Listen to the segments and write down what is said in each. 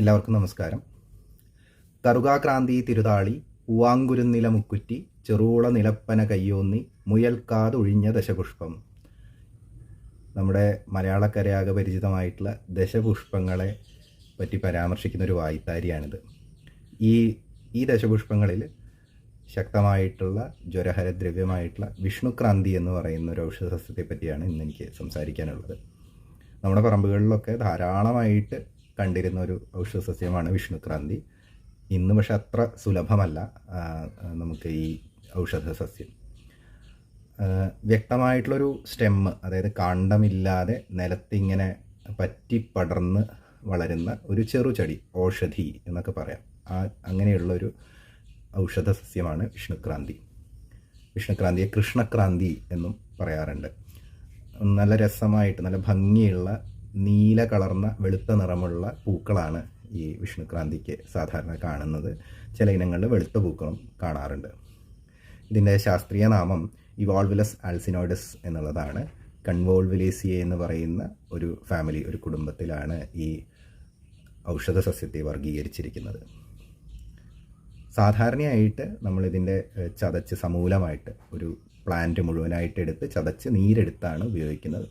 എല്ലാവർക്കും നമസ്കാരം. കറുകാക്രാന്തി തിരുതാളി പൂവാങ്കുരുന്നില മുക്കുറ്റി ചെറുള നിലപ്പന കയ്യോന്നി മുയൽക്കാതൊഴിഞ്ഞ ദശപുഷ്പം. നമ്മുടെ മലയാളക്കരയാകെ പരിചിതമായിട്ടുള്ള ദശപുഷ്പങ്ങളെ പറ്റി പരാമർശിക്കുന്ന ഒരു വായ്ത്താരിയാണിത്. ഈ ഈ ദശപുഷ്പങ്ങളിൽ ശക്തമായിട്ടുള്ള ജ്വരഹരദ്രവ്യമായിട്ടുള്ള വിഷ്ണുക്രാന്തി എന്ന് പറയുന്ന ഒരു ഔഷധ സസ്യത്തെ പറ്റിയാണ് ഇന്ന് എനിക്ക് സംസാരിക്കാനുള്ളത്. നമ്മുടെ പറമ്പുകളിലൊക്കെ ധാരാളമായിട്ട് കണ്ടിരുന്ന ഒരു ഔഷധ സസ്യമാണ് വിഷ്ണുക്രാന്തി. ഇന്ന് പക്ഷെ അത്ര സുലഭമല്ല നമുക്ക് ഈ ഔഷധ സസ്യം. വ്യക്തമായിട്ടുള്ളൊരു സ്റ്റെമ്മ് അതായത് കാണ്ടമില്ലാതെ നിലത്തിങ്ങനെ പറ്റി പടർന്ന് വളരുന്ന ഒരു ചെറുചെടി ഔഷധി എന്നൊക്കെ പറയാം. ആ അങ്ങനെയുള്ളൊരു ഔഷധ സസ്യമാണ് വിഷ്ണുക്രാന്തി. വിഷ്ണുക്രാന്തിയെ കൃഷ്ണക്രാന്തി എന്നും പറയാറുണ്ട്. നല്ല രസമായിട്ട് നല്ല ഭംഗിയുള്ള നീല കളർന്ന വെളുത്ത നിറമുള്ള പൂക്കളാണ് ഈ വിഷ്ണുക്രാന്തിക്ക് സാധാരണ കാണുന്നത്. ചില ഇനങ്ങളിൽ വെളുത്ത പൂക്കളും കാണാറുണ്ട്. ഇതിന്റെ ശാസ്ത്രീയ നാമം ഇവോൾവിലസ് ആൽസിനോയിഡസ് എന്നുള്ളതാണ്. കൺവോൾവിലേസിയ എന്ന് പറയുന്ന ഒരു ഫാമിലി ഒരു കുടുംബത്തിലാണ് ഈ ഔഷധ സസ്യത്തെ വർഗീകരിച്ചിരിക്കുന്നത്. സാധാരണയായിട്ട് നമ്മളിതിന്റെ ചതച്ച് സമൂലമായിട്ട് ഒരു പ്ലാന്റ് മുഴുവനായിട്ട് എടുത്ത് ചതച്ച് നീരെടുത്താണ് ഉപയോഗിക്കുന്നത്.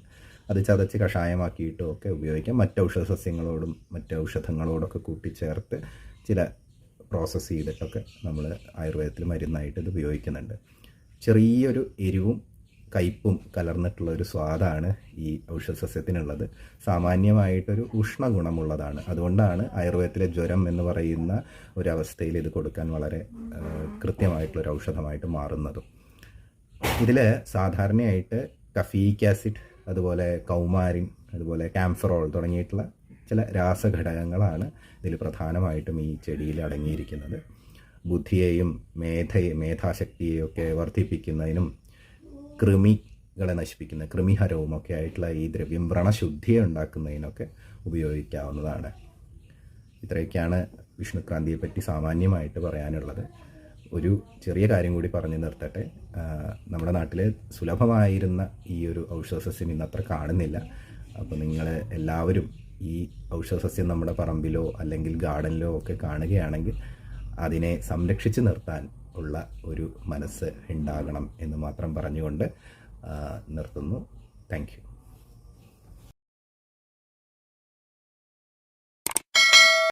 അത് ചതച്ച് കഷായമാക്കിയിട്ടും ഒക്കെ ഉപയോഗിക്കാം. മറ്റ് ഔഷധ സസ്യങ്ങളോടും മറ്റ് ഔഷധങ്ങളോടൊക്കെ കൂട്ടിച്ചേർത്ത് ചില പ്രോസസ്സ് ചെയ്തിട്ടൊക്കെ നമ്മൾ ആയുർവേദത്തിൽ മരുന്നായിട്ട് ഇത് ഉപയോഗിക്കുന്നുണ്ട്. ചെറിയൊരു എരിവും കയ്പും കലർന്നിട്ടുള്ള ഒരു സ്വാദാണ് ഈ ഔഷധ സസ്യത്തിനുള്ളത് സാമാന്യമായിട്ടൊരു ഉഷ്ണഗുണമുള്ളതാണ്. അതുകൊണ്ടാണ് ആയുർവേദത്തിലെ ജ്വരം എന്ന് പറയുന്ന ഒരവസ്ഥയിൽ ഇത് കൊടുക്കാൻ വളരെ കൃത്യമായിട്ടുള്ളൊരു ഔഷധമായിട്ട് മാറുന്നതും. ഇതിൽ സാധാരണയായിട്ട് കഫീക്ക് ആസിഡ് അതുപോലെ കൗമാരിൻ അതുപോലെ ക്യാംഫറോൾ തുടങ്ങിയിട്ടുള്ള ചില രാസഘടകങ്ങളാണ് ഇതിൽ പ്രധാനമായിട്ടും ഈ ചെടിയിൽ അടങ്ങിയിരിക്കുന്നത്. ബുദ്ധിയെയും മേധയെ മേധാശക്തിയെയും ഒക്കെ വർദ്ധിപ്പിക്കുന്നതിനും കൃമികളെ നശിപ്പിക്കുന്ന കൃമിഹരവും ഒക്കെ ആയിട്ടുള്ള ഈ ദ്രവ്യം വ്രണശുദ്ധിയെ ഉണ്ടാക്കുന്നതിനൊക്കെ ഉപയോഗിക്കാവുന്നതാണ്. ഇത്രയൊക്കെയാണ് വിഷ്ണുക്രാന്തിയെപ്പറ്റി സാമാന്യമായിട്ട് പറയാനുള്ളത്. ഒരു ചെറിയ കാര്യം കൂടി പറഞ്ഞു നിർത്തട്ടെ. നമ്മുടെ നാട്ടിൽ സുലഭമായിരുന്ന ഈ ഒരു ഔഷധസസ്യം ഇന്ന് അത്ര കാണുന്നില്ല. അപ്പോൾ നിങ്ങൾ എല്ലാവരും ഈ ഔഷധസസ്യം നമ്മുടെ പറമ്പിലോ അല്ലെങ്കിൽ ഗാർഡനിലോ ഒക്കെ കാണുകയാണെങ്കിൽ അതിനെ സംരക്ഷിച്ച് നിർത്താൻ ഉള്ള ഒരു മനസ്സ് ഉണ്ടാകണം എന്ന് മാത്രം പറഞ്ഞുകൊണ്ട് നിർത്തുന്നു. താങ്ക്